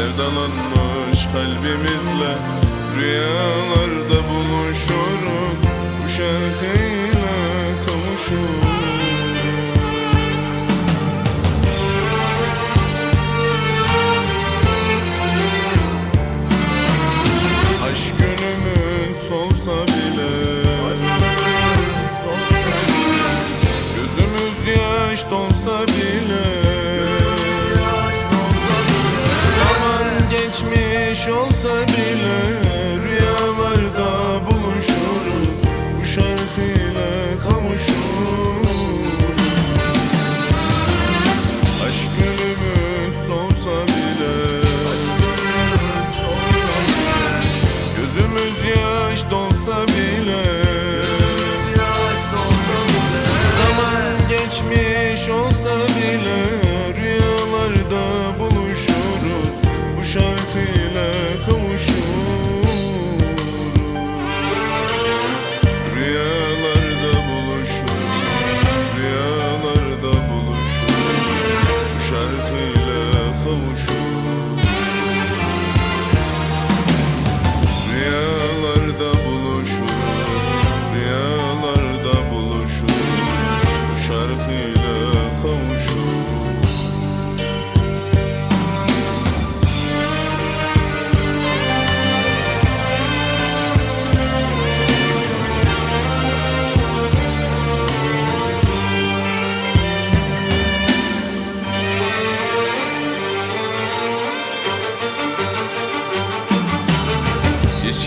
Sevdalanmış kalbimizle. Rüyalarda buluşuruz Bu şarkıyla kavuşuruz geçmiş olsa bile Rüyalarda buluşuruz. Bu şarkıyla kavuşuruz. Aşk günümüz solsa bile Gözümüz yaş dolsa bile Zaman geçmiş olsa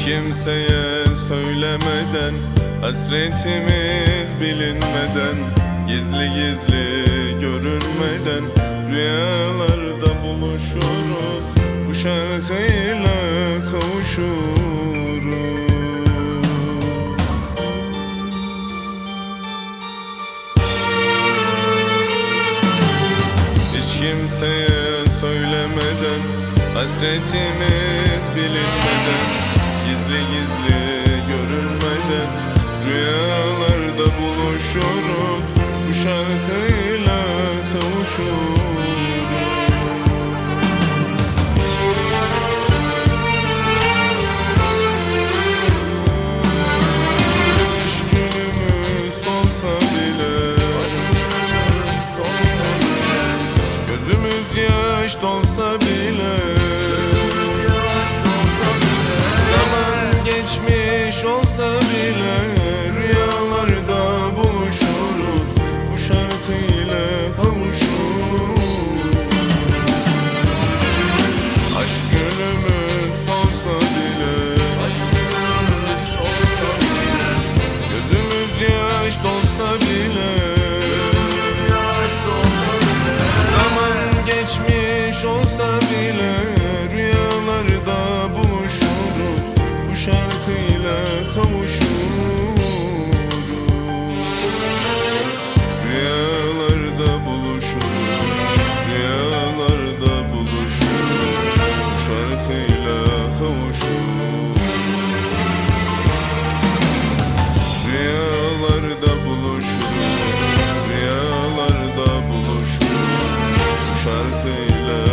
kimseye söylemeden Hasretimiz bilinmeden Gizli gizli görünmeden Rüyalarda buluşuruz. Bu şarkıyla kavuşuruz. Hiç kimseye söylemeden Hasretimiz bilinmeden Gizli gizli görünmeden Rüyalarda buluşuruz. Bu şarkıyla kavuşuruz Aşk günümüz bile Gözümüz yaş dolsa bile geçmiş olsa bile Rüyalarda buluşuruz. Bu şarkıyla kavuşuruz. Aşk gönlümüz solsa bile Gözümüz yaş dolsa bile. Zaman geçmiş olsa bile kavuşuruz Rüyalarda buluşuruz Rüyalarda buluşuruz. Bu şarkıyla